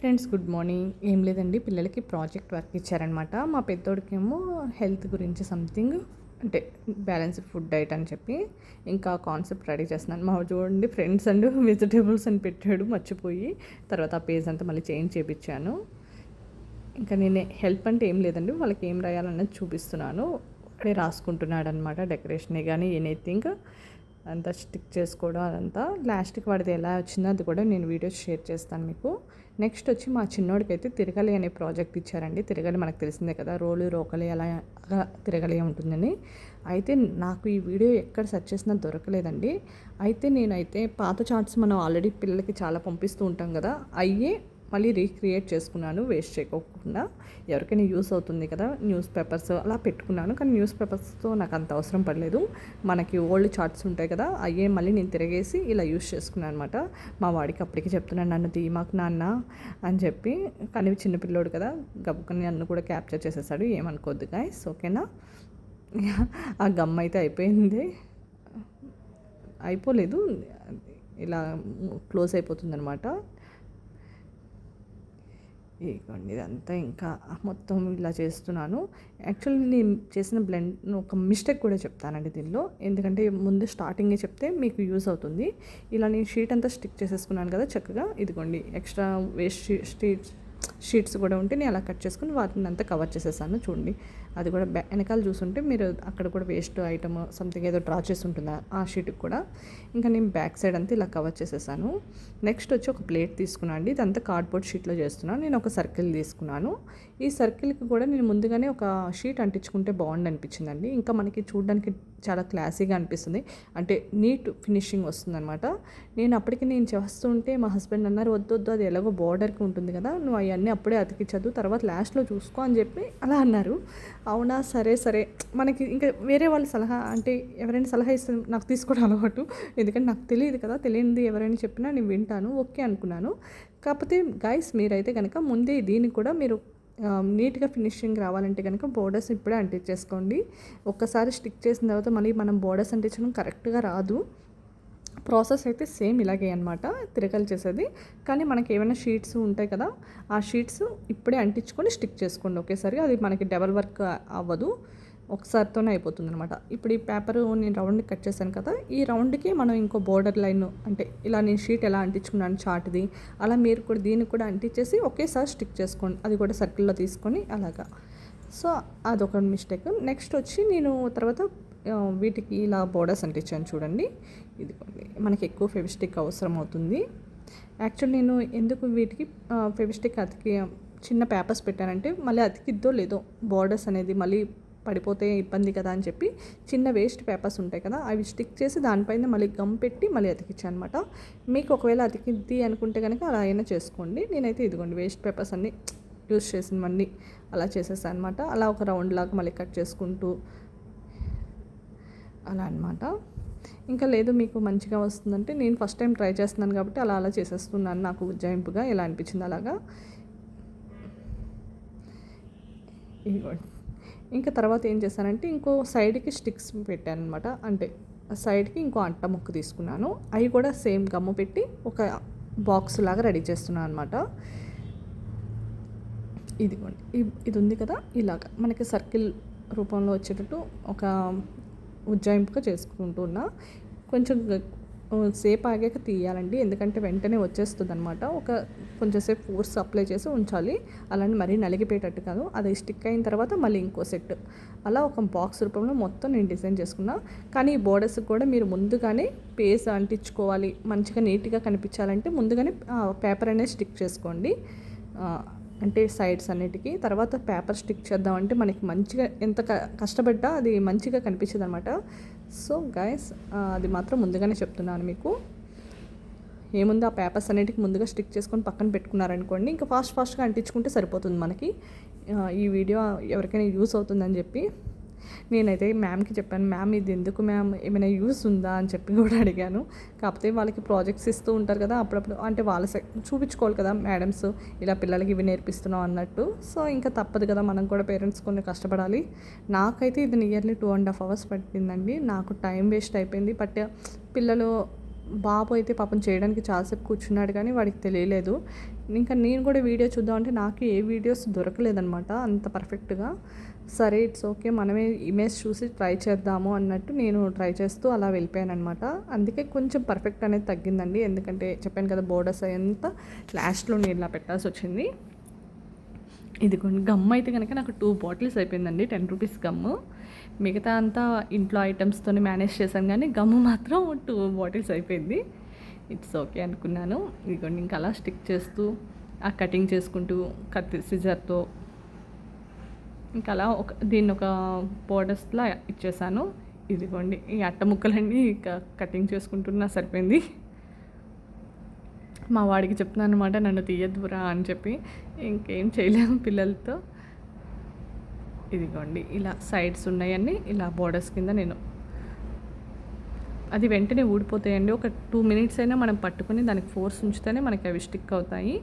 Friends good morning ఏం లేదండి పిల్లలకి ప్రాజెక్ట్ వర్క్ ఇచ్చారనమాట మా పెద్దోడికేమో హెల్త్ గురించి సంథింగ్ అంటే బ్యాలెన్స్డ్ ఫుడ్ డైట్ అని చెప్పి ఇంకా కాన్సెప్ట్ రెడీ చేస్తున్నాను. మా చూడండి ఫ్రెండ్స్ అండ్ వెజిటేబుల్స్ అని పెట్టాడు మర్చిపోయి. తర్వాత ఆ పేజ్ అంతా మళ్ళీ చేంజ్ చేయించాను ఇంకా నేను హెల్ప్ అంటే ఏం లేదండి వాళ్ళకి ఏం రాయాలన్నది చూపిస్తున్నాను. అక్కడే రాసుకుంటున్నాడు అనమాట డెకరేషన్ కానీ ఎనీథింగ్ అంతా స్టిక్ చేసుకోవడం అదంతా. లాస్ట్కి వాడిది ఎలా వచ్చిందో అది కూడా నేను వీడియోస్ షేర్ చేస్తాను మీకు. నెక్స్ట్ వచ్చి మా చిన్నోడికి అయితే తిరగలి అనే ప్రాజెక్ట్ ఇచ్చారండి. తిరగలి మనకు తెలిసిందే కదా రోలు రోకలి అలా తిరగలి ఉంటుందని. అయితే నాకు ఈ వీడియో ఎక్కడ సెర్చ్ చేసినా దొరకలేదండి. అయితే నేనైతే పాత చార్ట్స్ మనం ఆల్రెడీ పిల్లలకి చాలా పంపిస్తూ ఉంటాం కదా అయ్యే మళ్ళీ రీక్రియేట్ చేసుకున్నాను వేస్ట్ చేయకోకుండా. ఎవరికైనా యూస్ అవుతుంది కదా న్యూస్ పేపర్స్ అలా పెట్టుకున్నాను. కానీ న్యూస్ పేపర్స్తో నాకు అంత అవసరం పడలేదు. మనకి ఓల్డ్ చార్ట్స్ ఉంటాయి కదా అయ్యే మళ్ళీ నేను తిరిగేసి ఇలా యూస్ చేసుకున్నాను అనమాట మా వాడికి అప్పటికి చెప్తున్నాను నన్ను ధీమాకు నాన్న అని చెప్పి. కానీ చిన్నపిల్లోడు కదా గబ్బుకొని నన్ను కూడా క్యాప్చర్ చేసేసాడు. ఏమనుకోద్దు గాయస్ ఓకేనా? ఆ గమ్ అయితే అయిపోయింది. అయిపోలేదు. ఇలా క్లోజ్ అయిపోతుందనమాట ఇదిగోండి ఇదంతా ఇంకా మొత్తం ఇలా చేస్తున్నాను. యాక్చువల్లీ నేను చేసిన బ్లెండ్ ఒక మిస్టేక్ కూడా చెప్తానండి దీనిలో. ఎందుకంటే ముందు స్టార్టింగే చెప్తే మీకు యూస్ అవుతుంది. ఇలా నేను షీట్ అంతా స్టిక్ చేసేసుకున్నాను కదా చక్కగా. ఇదిగోండి ఎక్స్ట్రా వేస్ట్ షీట్ షీట్స్ కూడా ఉంటే నేను అలా కట్ చేసుకుని వాటిని అంతా కవర్ చేసేసాను చూడండి. అది కూడా బ్యా వెనకాల చూసుంటే మీరు అక్కడ కూడా వేస్ట్ ఐటమ్ సంథింగ్ ఏదో డ్రా చేసి ఉంటుంది ఆ షీట్కి కూడా. ఇంకా నేను బ్యాక్ సైడ్ అంతా ఇలా కవర్ చేసేసాను. నెక్స్ట్ వచ్చి ఒక ప్లేట్ తీసుకున్నాను అండి. ఇదంతా కార్డ్బోర్డ్ షీట్లో చేస్తున్నాను. నేను ఒక సర్కిల్ తీసుకున్నాను. ఈ సర్కిల్కి కూడా నేను ముందుగానే ఒక షీట్ అంటించుకుంటే బాగుండి అనిపించిందండి. ఇంకా మనకి చూడడానికి చాలా క్లాసీగా అనిపిస్తుంది. అంటే నీట్ ఫినిషింగ్ వస్తుందన్నమాట. నేను అప్పటికి నేను చేస్తుంటే మా హస్బెండ్ అన్నారు వద్దు వద్దు అది ఎలాగో బార్డర్కి ఉంటుంది కదా నువ్వు అవన్నీ అప్పుడే అతికించదు తర్వాత లాస్ట్లో చూసుకో అని చెప్పి అలా అన్నారు. అవునా? సరే సరే. మనకి ఇంకా వేరే వాళ్ళ సలహా అంటే ఎవరైనా సలహా ఇస్తే నాకు తీసుకోవడం అలవాటు. ఎందుకంటే నాకు తెలియదు కదా తెలియనిది ఎవరైనా చెప్పినా నేను వింటాను ఓకే అనుకున్నాను. కాకపోతే గాయస్ మీరైతే కనుక ముందే దీన్ని కూడా మీరు నీట్గా ఫినిషింగ్ రావాలంటే కనుక బోర్డర్స్ ఇప్పుడే అంటించేసుకోండి. ఒక్కసారి స్టిక్ చేసిన తర్వాత మళ్ళీ మనం బోర్డర్స్ అంటించడం కరెక్ట్గా రాదు. ప్రాసెస్ అయితే సేమ్ ఇలాగే అనమాట తిరగలు చేసేది. కానీ మనకి ఏమైనా షీట్స్ ఉంటాయి కదా ఆ షీట్స్ ఇప్పుడే అంటించుకొని స్టిక్ చేసుకోండి. ఒకేసారి అది మనకి డబల్ వర్క్ అవ్వదు ఒకసారితోనే అయిపోతుంది అనమాట ఇప్పుడు ఈ పేపర్ నేను రౌండ్ కట్ చేశాను కదా ఈ రౌండ్కి మనం ఇంకో బోర్డర్ లైన్ అంటే ఇలా నేను షీట్ ఎలా అంటించుకున్నాను చాట్ది అలా మీరు కూడా దీన్ని కూడా అంటించేసి ఒకేసారి స్టిక్ చేసుకోండి. అది కూడా సర్కిల్లో తీసుకొని అలాగా. సో అదొక మిస్టేక్. నెక్స్ట్ వచ్చి నేను తర్వాత వీటికి ఇలా బోర్డర్స్ అంటించాను చూడండి. ఇది మనకి ఎక్కువ ఫెవిస్టిక్ అవసరం అవుతుంది. యాక్చువల్ నేను ఎందుకు వీటికి ఫెవిస్టిక్ అతికి చిన్న పేపర్స్ పెట్టానంటే మళ్ళీ అతికిద్దో లేదో బోర్డర్స్ అనేది మళ్ళీ పడిపోతే ఇబ్బంది కదా అని చెప్పి చిన్న వేస్ట్ పేపర్స్ ఉంటాయి కదా అవి స్టిక్ చేసి దానిపైన మళ్ళీ గమ్ పెట్టి మళ్ళీ అతికిచ్చాను అనమాట మీకు ఒకవేళ అతికిద్ది అనుకుంటే కనుక అలా అయినా చేసుకోండి. నేనైతే ఇదిగోండి వేస్ట్ పేపర్స్ అన్నీ యూస్ చేసినవన్నీ అలా చేసేసాను అనమాట అలా ఒక రౌండ్ లాగా మళ్ళీ కట్ చేసుకుంటూ అలా అనమాట ఇంకా లేదు మీకు మంచిగా వస్తుందంటే నేను ఫస్ట్ టైం ట్రై చేస్తున్నాను కాబట్టి అలా అలా చేసేస్తున్నాను నాకు ఉజ్జాయింపుగా. ఎలా అనిపించింది అలాగా? ఇంకా తర్వాత ఏం చేశానంటే ఇంకో సైడ్కి స్టిక్స్ పెట్టాను అనమాట అంటే సైడ్కి ఇంకో అంట ముక్క తీసుకున్నాను. అవి కూడా సేమ్ గమ్ము పెట్టి ఒక బాక్స్ లాగా రెడీ చేస్తున్నాను అనమాట ఇదిగోండి. ఇది ఉంది కదా? ఇలాగ. మనకి సర్కిల్ రూపంలో వచ్చేటట్టు ఒక ఉజ్జాయింపుగా చేసుకుంటున్నా. కొంచెం సేపు ఆగాక తీయాలండి. ఎందుకంటే వెంటనే వచ్చేస్తుంది అనమాట ఒక కొంచెం సేపు ఫోర్స్ అప్లై చేసి ఉంచాలి. అలానే మరీ నలిగిపోయేటట్టు కాదు. అది స్టిక్ అయిన తర్వాత మళ్ళీ ఇంకో సెట్. అలా ఒక బాక్స్ రూపంలో మొత్తం నేను డిజైన్ చేసుకున్నా. కానీ ఈ బోర్డర్స్ కూడా మీరు ముందుగానే పేస్ అంటించుకోవాలి. మంచిగా నీట్గా కనిపించాలంటే ముందుగానే పేపర్ అనేది స్టిక్ చేసుకోండి. అంటే సైడ్స్ అన్నిటికీ. తర్వాత పేపర్ స్టిక్ చేద్దామంటే మనకి మంచిగా ఎంత కష్టపడ్డా అది మంచిగా కనిపించదు అనమాట సో గైస్ అది మాత్రం ముందుగానే చెప్తున్నాను మీకు. ఏముంది ఆ పేపర్స్ అన్నిటికి ముందుగా స్టిక్ చేసుకొని పక్కన పెట్టుకున్నారనుకోండి ఇంకా ఫాస్ట్ ఫాస్ట్గా అంటించుకుంటే సరిపోతుంది మనకి. ఈ వీడియో ఎవరికైనా యూస్ అవుతుందని చెప్పి. నేనైతే మ్యామ్కి చెప్పాను మ్యామ్ ఇది ఎందుకు మ్యామ్ ఏమైనా యూస్ ఉందా? అని చెప్పి కూడా అడిగాను. కాకపోతే వాళ్ళకి ప్రాజెక్ట్స్ ఇస్తూ ఉంటారు కదా అప్పుడప్పుడు అంటే వాళ్ళ చూపించుకోవాలి కదా మేడమ్స్ ఇలా పిల్లలకి ఇవి నేర్పిస్తున్నాం అన్నట్టు. సో ఇంకా తప్పదు కదా మనం కూడా పేరెంట్స్ కొన్ని కష్టపడాలి. నాకైతే ఇది nearly two and half hours పట్టిందండి. నాకు టైం వేస్ట్ అయిపోయింది. బట్ పిల్లలు బాబు అయితే పాపం చేయడానికి చాలాసేపు కూర్చున్నాడు కానీ వాడికి తెలియలేదు. ఇంకా నేను కూడా వీడియో చూద్దామంటే నాకు ఏ వీడియోస్ దొరకలేదనమాట అంత పర్ఫెక్ట్గా. సరే ఇట్స్ ఓకే మనమే ఇమేజ్ చూసి ట్రై చేద్దాము అన్నట్టు నేను ట్రై చేస్తూ అలా వెళ్ళిపోయాను అనమాట అందుకే కొంచెం పర్ఫెక్ట్ అనేది తగ్గిందండి. ఎందుకంటే చెప్పాను కదా బోర్డర్స్ అయ్యంతా లాస్ట్లో నేను ఇలా పెట్టాల్సి వచ్చింది. ఇది కొన్ని గమ్ అయితే కనుక నాకు టూ బాటిల్స్ అయిపోయిందండి టెన్ రూపీస్ గమ్ము మిగతా అంతా ఇంట్లో ఐటమ్స్తోనే మేనేజ్ చేశాను కానీ గమ్ము మాత్రం టూ బాటిల్స్ అయిపోయింది. ఇట్స్ ఓకే అనుకున్నాను. ఇదిగోండి ఇంకా అలా స్టిక్ చేస్తూ ఆ కటింగ్ చేసుకుంటూ కత్తి సిజర్తో ఇంకా అలా ఒక దీన్ని ఒక బోర్డర్స్లా ఇచ్చేసాను. ఇదిగోండి ఈ అట్ట ముక్కలన్నీ ఇంకా కటింగ్ చేసుకుంటున్నా సరిపోయింది. మా వాడికి చెప్తున్నాను అనమాట నన్ను తీయద్దురా అని చెప్పి. ఇంకేం చేయలేము పిల్లలతో. ఇదిగోండి ఇలా సైడ్స్ ఉన్నాయన్నీ ఇలా బోర్డర్స్ కింద నేను అది వెంటనే ఊడిపోతాయండి. ఒక టూ మినిట్స్ అయినా మనం పట్టుకొని దానికి ఫోర్స్ ఉంచితేనే మనకి అవి స్టిక్ అవుతాయి.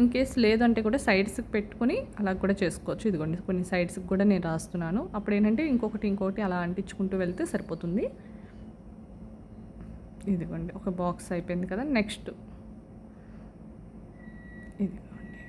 ఇన్ కేస్ లేదంటే కూడా సైడ్స్కి పెట్టుకొని అలా కూడా చేసుకోవచ్చు. ఇదిగోండి కొన్ని సైడ్స్కి కూడా నేను రాస్తున్నాను. అప్పుడు ఏంటంటే ఇంకొకటి ఇంకొకటి అలా అంటించుకుంటూ వెళ్తే సరిపోతుంది. ఇదిగోండి ఒక బాక్స్ అయిపోయింది కదా నెక్స్ట్ ఇదిగోండి.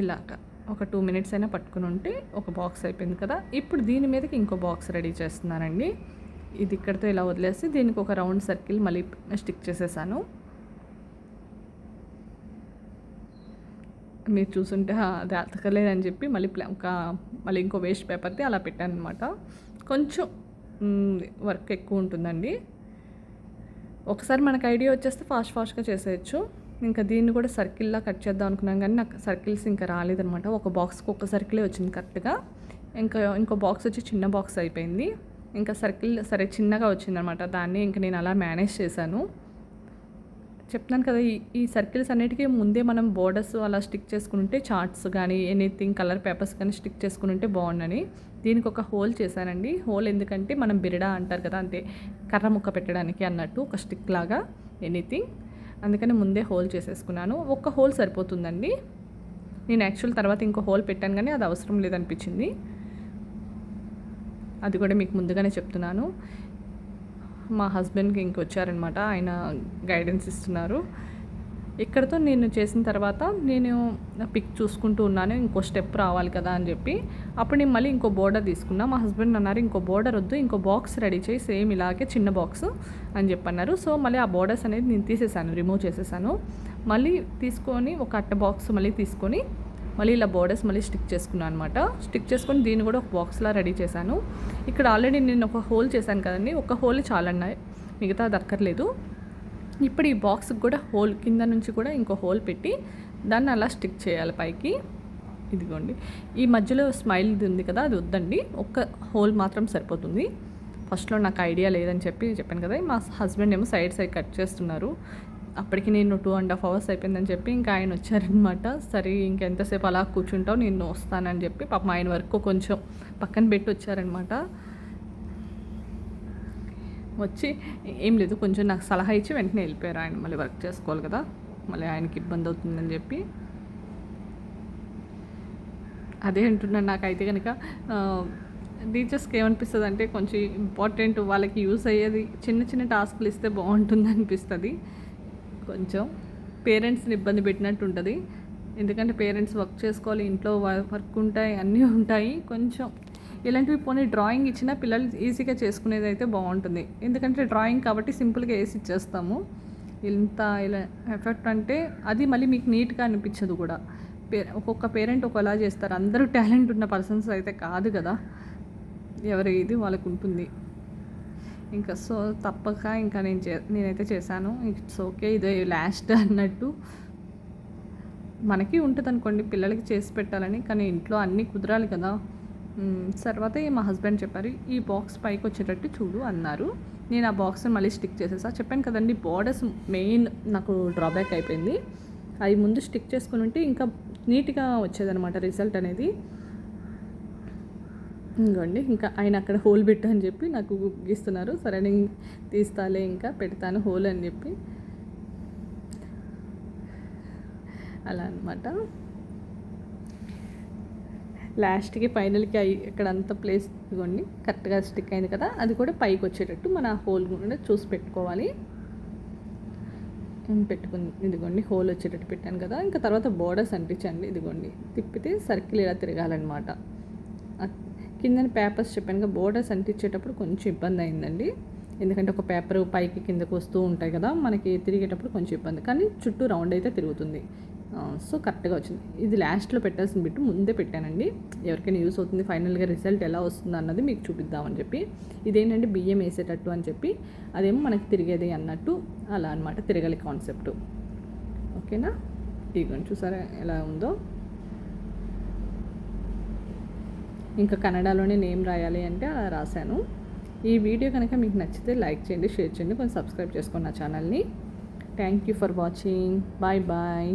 ఇలాగా ఒక టూ మినిట్స్ అయినా పట్టుకుని ఉంటే ఒక బాక్స్ అయిపోయింది కదా. ఇప్పుడు దీని మీదకి ఇంకో బాక్స్ రెడీ చేస్తున్నానండి. ఇది ఇక్కడితో ఇలా వదిలేసి దీనికి ఒక రౌండ్ సర్కిల్ మళ్ళీ స్టిక్ చేసేసాను. మీరు చూసుంటే అది అతకలేదని చెప్పి మళ్ళీ ఒక మళ్ళీ ఇంకో వేస్ట్ పేపర్ది అలా పెట్టాను అనమాట కొంచెం వర్క్ ఎక్కువ ఉంటుందండి. ఒకసారి మనకు ఐడియా వచ్చేస్తే ఫాస్ట్ ఫాస్ట్గా చేసేయచ్చు. ఇంకా దీన్ని కూడా సర్కిల్లా కట్ చేద్దాం అనుకున్నాం కానీ నాకు సర్కిల్స్ ఇంకా రాలేదనమాట ఒక బాక్స్కి ఒక సర్కిలే వచ్చింది కరెక్ట్గా. ఇంకా ఇంకో బాక్స్ వచ్చి చిన్న బాక్స్ అయిపోయింది. ఇంకా సర్కిల్ సరే చిన్నగా వచ్చిందనమాట దాన్ని ఇంకా నేను అలా మేనేజ్ చేశాను. చెప్తున్నాను కదా ఈ ఈ సర్కిల్స్ అన్నిటికీ ముందే మనం బోర్డర్స్ అలా స్టిక్ చేసుకుంటే చార్ట్స్ కానీ ఎనీథింగ్ కలర్ పేపర్స్ కానీ స్టిక్ చేసుకుంటే బాగుండని. దీనికి ఒక హోల్ చేశానండి. హోల్ ఎందుకంటే మనం బిరడా అంటారు కదా అంతే. కర్ర ముక్క పెట్టడానికి అన్నట్టు ఒక స్టిక్ లాగా ఎనీథింగ్. అందుకని ముందే హోల్ చేసేసుకున్నాను. ఒక్క హోల్ సరిపోతుందండి. నేను యాక్చువల్ తర్వాత ఇంకో హోల్ పెట్టాను కానీ అది అవసరం లేదనిపించింది. అది కూడా మీకు ముందుగానే చెప్తున్నాను. మా హస్బెండ్కి ఇంకొచ్చారనమాట ఆయన గైడెన్స్ ఇస్తున్నారు. ఇక్కడతో నేను చేసిన తర్వాత నేను పిక్ చూసుకుంటూ ఉన్నాను ఇంకో స్టెప్ రావాలి కదా అని చెప్పి. అప్పుడు నేను మళ్ళీ ఇంకో బోర్డర్ తీసుకున్నా. మా హస్బెండ్ అన్నారు ఇంకో బోర్డర్ వద్దు ఇంకో బాక్స్ రెడీ చేయి సేమ్ ఇలాగే చిన్న బాక్స్ అని చెప్పన్నారు. సో మళ్ళీ ఆ బోర్డర్స్ అనేది నేను తీసేసాను రిమూవ్ చేసేసాను. మళ్ళీ తీసుకొని ఒక అట్ట బాక్స్ మళ్ళీ తీసుకొని మళ్ళీ ఇలా బోర్డర్స్ మళ్ళీ స్టిక్ చేసుకున్నాను అనమాట స్టిక్ చేసుకొని దీన్ని కూడా ఒక బాక్స్లా రెడీ చేశాను. ఇక్కడ ఆల్రెడీ నేను ఒక హోల్ చేశాను కదండి ఒక హోల్ చాలన్నాయి. మిగతా దక్కర్లేదు ఇప్పుడు ఈ బాక్స్కి కూడా హోల్ కింద నుంచి కూడా ఇంకో హోల్ పెట్టి దాన్ని అలా స్టిక్ చేయాలి పైకి. ఇదిగోండి. ఈ మధ్యలో స్మైల్ ఉంది కదా అది వద్దండి. ఒక్క హోల్ మాత్రం సరిపోతుంది. ఫస్ట్లో నాకు ఐడియా లేదని చెప్పి చెప్పాను కదా మా హస్బెండ్ ఏమో సైడ్ సైడ్ కట్ చేస్తున్నారు. అప్పటికి నేను టూ అండ్ హాఫ్ అవర్స్ అయిపోయిందని చెప్పి ఇంకా ఆయన వచ్చారనమాట సరే ఇంకెంతసేపు అలా కూర్చుంటావు నేను వస్తానని చెప్పి పాపం ఆయన వరకు కొంచెం పక్కన పెట్టి వచ్చారనమాట వచ్చి ఏం లేదు కొంచెం నాకు సలహా ఇచ్చి వెంటనే వెళ్ళిపోయారు ఆయన. మళ్ళీ వర్క్ చేసుకోవాలి కదా మళ్ళీ ఆయనకి ఇబ్బంది అవుతుందని చెప్పి. అదే అంటున్నాను నాకైతే కనుక టీచర్స్కి ఏమనిపిస్తుంది అంటే కొంచెం ఇంపార్టెంట్ వాళ్ళకి యూస్ అయ్యేది చిన్న చిన్న టాస్క్లు ఇస్తే బాగుంటుంది అనిపిస్తుంది. కొంచెం పేరెంట్స్ని ఇబ్బంది పెట్టినట్టు ఉంటుంది. ఎందుకంటే పేరెంట్స్ వర్క్ చేసుకోవాలి ఇంట్లో వర్క్ ఉంటాయి అన్నీ ఉంటాయి. కొంచెం ఇలాంటివి పోనీ డ్రాయింగ్ ఇచ్చినా పిల్లలు ఈజీగా చేసుకునేది అయితే బాగుంటుంది. ఎందుకంటే డ్రాయింగ్ కాబట్టి సింపుల్గా వేసి ఇచ్చేస్తాము. ఇంత ఇలా ఎఫెక్ట్ అంటే అది మళ్ళీ మీకు నీట్గా అనిపించదు కూడా. పే ఒక్కొక్క పేరెంట్ ఒకలా చేస్తారు. అందరూ టాలెంట్ ఉన్న పర్సన్స్ అయితే కాదు కదా. ఎవరి ఇది వాళ్ళకు ఉంటుంది. ఇంకా సో తప్పక ఇంకా నేను చే నేనైతే చేశాను. ఇట్స్ ఓకే ఇదే లాస్ట్ అన్నట్టు. మనకి ఉంటుంది అనుకోండి పిల్లలకి చేసి పెట్టాలని. కానీ ఇంట్లో అన్నీ కుదరాలి కదా. తర్వాత మా హస్బెండ్ చెప్పారు ఈ బాక్స్ పైకి వచ్చేటట్టు చూడు అన్నారు. నేను ఆ బాక్స్ని మళ్ళీ స్టిక్ చేసేసా. చెప్పాను కదండి బార్డర్స్ మెయిన్ నాకు డ్రాబ్యాక్ అయిపోయింది. అవి ముందు స్టిక్ చేసుకుని ఉంటే ఇంకా నీట్గా వచ్చేదనమాట రిజల్ట్ అనేది. ఇంకోండి ఇంకా ఆయన అక్కడ హోల్ పెట్టు అని చెప్పి నాకు గీస్తున్నారు సరే నేను తీస్తాలే ఇంకా పెడతాను హోల్ అని చెప్పి. అలా అనమాట లాస్ట్కి ఫైనల్కి అయి ఇక్కడ అంత ప్లేస్ ఇదిగోండి కరెక్ట్గా స్టిక్ అయింది కదా అది కూడా పైకి వచ్చేటట్టు మన హోల్ కూడా చూసి పెట్టుకోవాలి. పెట్టుకుని ఇదిగోండి హోల్ వచ్చేటట్టు పెట్టాను కదా ఇంకా తర్వాత బోర్డర్స్ అంటించండి ఇదిగోండి. తిప్పితే సర్కిల్ ఇలా తిరగాలన్నమాట. కింద పేపర్స్ చెప్పాను కదా బోర్డర్స్ అంటించేటప్పుడు కొంచెం ఇబ్బంది అయిందండి. ఎందుకంటే ఒక పేపర్ పైకి కిందకు వస్తూ ఉంటాయి కదా మనకి తిరిగేటప్పుడు కొంచెం ఇబ్బంది. కానీ చుట్టూ రౌండ్ అయితే తిరుగుతుంది. సో కరెక్ట్గా వచ్చింది. ఇది లాస్ట్లో పెట్టాల్సిన బిట్టు ముందే పెట్టానండి. ఎవరికైనా యూస్ అవుతుంది ఫైనల్గా రిజల్ట్ ఎలా వస్తుంది అన్నది మీకు చూపిద్దామని చెప్పి. ఇదేంటంటే బియ్యం వేసేటట్టు అని చెప్పి అదేమో మనకి తిరిగేది అన్నట్టు అలా అనమాట తిరగలి కాన్సెప్ట్. ఓకేనా? ఇదిగోండి చూసారా ఎలా ఉందో? ఇంకా కన్నడలోనే నేమ్ రాయాలి అంటే అలా రాశాను. ఈ వీడియో కనుక మీకు నచ్చితే లైక్ చేయండి షేర్ చేయండి కొంచెం సబ్స్క్రైబ్ చేసుకోండి నా ఛానల్ని. Thank you for watching. Bye bye.